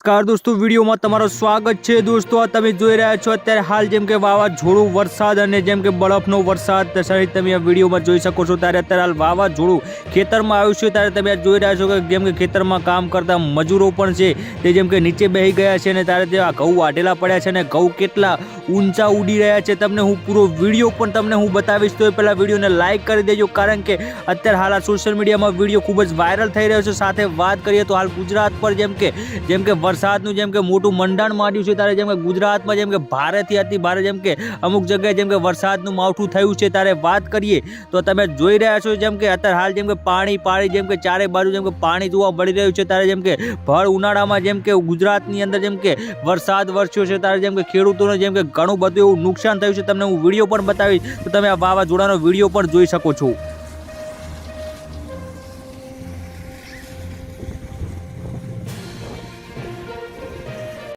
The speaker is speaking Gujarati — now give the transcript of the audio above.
નમસ્કાર દોસ્તો, વિડીયોમાં તમારું સ્વાગત છે. દોસ્તો, આ તમે જોઈ રહ્યા છો, અત્યારે હાલ જેમ કે વાવાઝોડું, વરસાદ અને જેમ કે બરફનો વરસાદ સહિત તમે આ વિડીયોમાં જોઈ શકો છો. ત્યારે અત્યારે હાલ વાવાઝોડું ખેતરમાં આવ્યું છે. ત્યારે તમે આ જોઈ રહ્યા છો કે જેમ કે ખેતરમાં કામ કરતા મજૂરો પણ છે. તે જેમ કે નીચે બેહી ગયા છે અને ત્યારે તે આ ઘઉં વાઢેલા પડ્યા છે અને ઘઉં કેટલા ઊંચા ઉડી રહ્યા છે તમને હું પૂરો વીડિયો પણ તમને હું બતાવીશ. તો એ પહેલાં વિડીયોને લાઇક કરી દેજો, કારણ કે અત્યારે હાલ આ સોશિયલ મીડિયામાં વીડિયો ખૂબ જ વાયરલ થઈ રહ્યો છે. સાથે વાત કરીએ તો હાલ ગુજરાત પર જેમ કે જેમ કે વરસાદનું જેમ કે મોટું મંડાણ માંડ્યું છે ત્યારે જેમ કે ગુજરાતમાં જેમ કે ભારેથી અતિ ભારે જેમ કે અમુક જગ્યાએ જેમ કે વરસાદનું માવઠું થયું છે ત્યારે વાત કરીએ તો તમે જોઈ રહ્યા છો જેમ કે અત્યારે હાલ જેમ કે પાણી પાણી જેમ કે ચારે બાજુ જેમ કે પાણી જોવા મળી રહ્યું છે ત્યારે જેમ કે ભર ઉનાળામાં જેમ કે ગુજરાતની અંદર જેમ કે વરસાદ વરસ્યો છે ત્યારે જેમ કે ખેડૂતોને જેમ કે ઘણું બધું એવું નુકસાન થયું છે તમને હું વીડિયો પણ બતાવીશ તો તમે આ વાવાઝોડાનો વીડિયો પણ જોઈ શકો છો